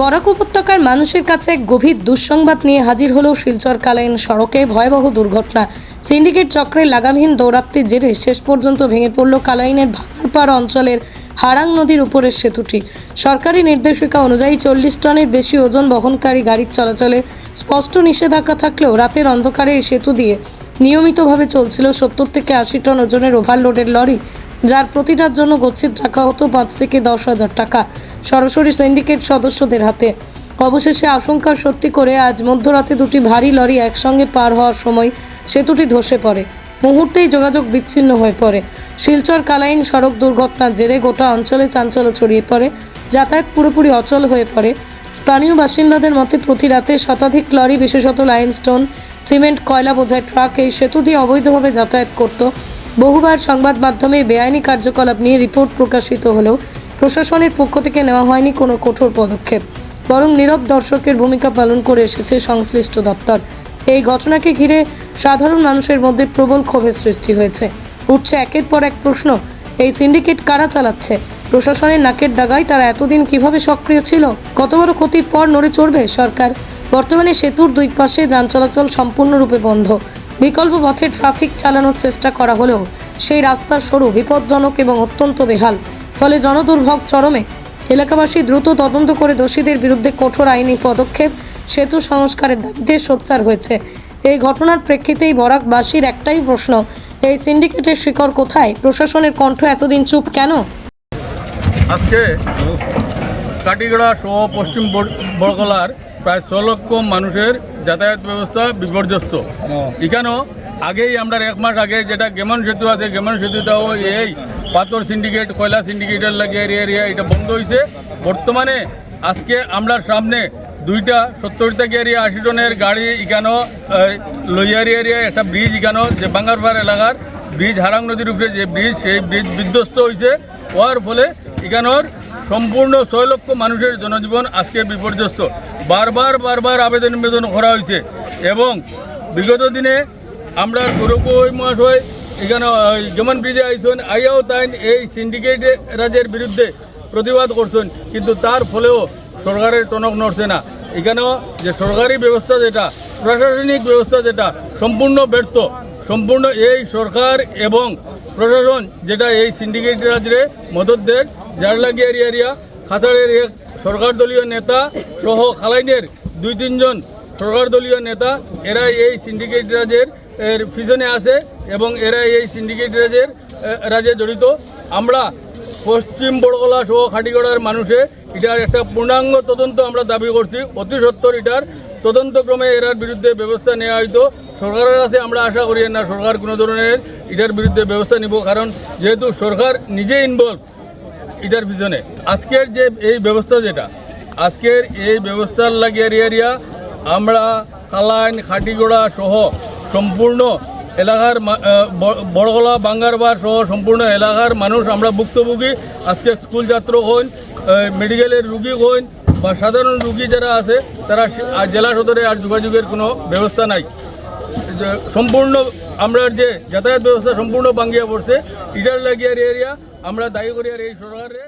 বরাক উপত্যকার মানুষের কাছে গভীর দুঃসংবাদ নিয়ে হাজির হলো শিলচর কালাইন সড়কে ভয়াবহ দুর্ঘটনা। সিন্ডিকেট চক্রের লাগামহীন দৌরাত্মের জেরে শেষ পর্যন্ত ভেঙে পড়ল কালাইনের ভাঙারপাড় অঞ্চলের হারাং নদীর উপরের সেতুটি। সরকারি নির্দেশিকা অনুযায়ী চল্লিশ টনের বেশি ওজন বহনকারী গাড়ির চলাচলে স্পষ্ট নিষেধাজ্ঞা থাকলেও রাতের অন্ধকারে এই সেতু দিয়ে নিয়মিতভাবে চলছিল সত্তর থেকে আশি টন ওজনের ওভারলোডের লরি। যার প্রতিটার জন্য গচ্ছিত রাখা হতো পাঁচ থেকে দশ হাজার টাকা, সরাসরি সিন্ডিকেট সদস্যদের হাতে। অবশেষে আশঙ্কা সত্যি করে আজ মধ্যরাতে দুটি ভারী লরি একসঙ্গে পার হওয়ার সময় সেতুটি ধসে পড়ে। মুহূর্তেই যোগাযোগ বিচ্ছিন্ন হয়ে পড়ে। শিলচর কালাইন সড়ক দুর্ঘটনার জেরে গোটা অঞ্চলে চাঞ্চল্য ছড়িয়ে পড়ে, যাতায়াত পুরোপুরি অচল হয়ে পড়ে। স্থানীয় বাসিন্দাদের মতে, প্রতি রাতে শতাধিক লরি, বিশেষত লাইমস্টোন সিমেন্ট কয়লা বোঝায় ট্রাক এই সেতু দিয়ে অবৈধভাবে যাতায়াত করত বহুবার সংবাদ মাধ্যমে বেআইনি কার্যকলাপ নিয়ে রিপোর্ট প্রকাশিত হলেও প্রশাসনের পক্ষ থেকে নেওয়া হয়নি কোনো কঠোর পদক্ষেপ। বরং নীরব দর্শকের ভূমিকা পালন করে এসেছে সংশ্লিষ্ট দপ্তর। এই ঘটনাকে ঘিরে সাধারণ মানুষের মধ্যে প্রবল ক্ষোভের সৃষ্টি হয়েছে। উঠছে একের পর এক প্রশ্ন, এই সিন্ডিকেট কারা চালাচ্ছে? প্রশাসনের নাকের ডাগায় তারা এতদিন কীভাবে সক্রিয় ছিল? কত বড় ক্ষতির পর নড়ে চড়বে সরকার? বর্তমানে সেতুর দুই পাশে যান চলাচল সম্পূর্ণরূপে বন্ধ। বিকল্প পথে ট্রাফিক চালানোর চেষ্টা করা হলেও সেই রাস্তার সরু বিপজ্জনক এবং অত্যন্ত বেহাল। ফলে জনদুর্ভোগ চরমে। এলাকাবাসী দ্রুত তদন্ত করে দোষীদের বিরুদ্ধে কঠোর আইনি পদক্ষেপ, সেতু সংস্কারের দাবিতে সোচ্চার হয়েছে। এই ঘটনার প্রেক্ষিতেই বরাকবাসীর একটাই প্রশ্ন, এই সিন্ডিকেটের শিকড় কোথায়? প্রশাসনের কণ্ঠ এতদিন চুপ কেন? আজকে কাটিগড়া সহ পশ্চিম বড়- বড়গলার প্রায় ছ লক্ষ মানুষের যাতায়াত ব্যবস্থা বিপর্যস্ত। এখানেও আগেই আমরা এক মাস আগে যেটা গেমন সেতু আছে গেমন সেতুটাও এই পাথর সিন্ডিকেট কয়লা সিন্ডিকেটের লাগে এরিয়া এরিয়া এটা বন্ধ হয়েছে বর্তমানে আজকে আমরার সামনে দুইটা সত্তর থেকে এরিয়া আশি টনের গাড়ি এখানেও লইয়ারি এরিয়া একটা ব্রিজ এখানেও যে বাঙ্গারপাড় এলাকার ব্রিজ হারাং নদীর উপরে যে ব্রিজ সেই ব্রিজ বিধ্বস্ত হয়েছে হওয়ার ফলে এখানের সম্পূর্ণ ছয় লক্ষ মানুষের জনজীবন আজকে বিপর্যস্ত। বারবার বারবার আবেদন নিবেদন করা হয়েছে। এবং বিগত দিনে আমরা গৌরবই মহাশয়, এখানে ওই যেমন ব্রিজে আইসন, আইয়াও তাইন এই সিন্ডিকেট রাজের বিরুদ্ধে প্রতিবাদ করছেন। কিন্তু তার ফলেও সরকারের টনক নড়ছে না। এখানেও যে সরকারি ব্যবস্থা যেটা, প্রশাসনিক ব্যবস্থা যেটা, সম্পূর্ণ ব্যর্থ। সম্পূর্ণ এই সরকার এবং প্রশাসন, যেটা এই সিন্ডিকেট রাজরে মদত দেন যার এরিয়া এরিয়া খাতারের এক সরকার দলীয় নেতা সহ খালাইনের দুই তিনজন সরকার দলীয় নেতা এরা এই সিন্ডিকেট রাজের, এর পিছনে আছে এবং এরা এই সিন্ডিকেট রাজের রাজে জড়িত। আমরা পশ্চিম বড়গলা সহ খাটিগড়ার মানুষে এটার একটা পূর্ণাঙ্গ তদন্ত আমরা দাবি করছি। অতি সত্তর এটার তদন্তক্রমে এরার বিরুদ্ধে ব্যবস্থা নেওয়া হয়তো সরকারের কাছে আমরা আশা করি না সরকার কোনো ধরনের এটার বিরুদ্ধে ব্যবস্থা নিব। কারণ যেহেতু সরকার নিজে ইনভলভ এটার পিছনে। আজকের যে এই ব্যবস্থা যেটা, আজকের এই ব্যবস্থার লাগে এরিয়া আমরা কালাইন, খাটিগোড়া সহ সম্পূর্ণ এলাকার বড়গলা বাঙ্গারবার সহ সম্পূর্ণ এলাকার মানুষ আমরা ভুক্তভোগী। আজকে স্কুল ছাত্র হইন মেডিকেলের রুগী হইন বা সাধারণ রুগী যারা আছে, তারা জেলা সদরে আর যোগাযোগের কোনো ব্যবস্থা নাই। সম্পূর্ণ আমরা যে যাতায়াত ব্যবস্থা সম্পূর্ণ ভাঙ্গিয়া পড়ছে ইটার লাগিয়ার এরিয়া আমরা দায়ী করি আর এই সরকারে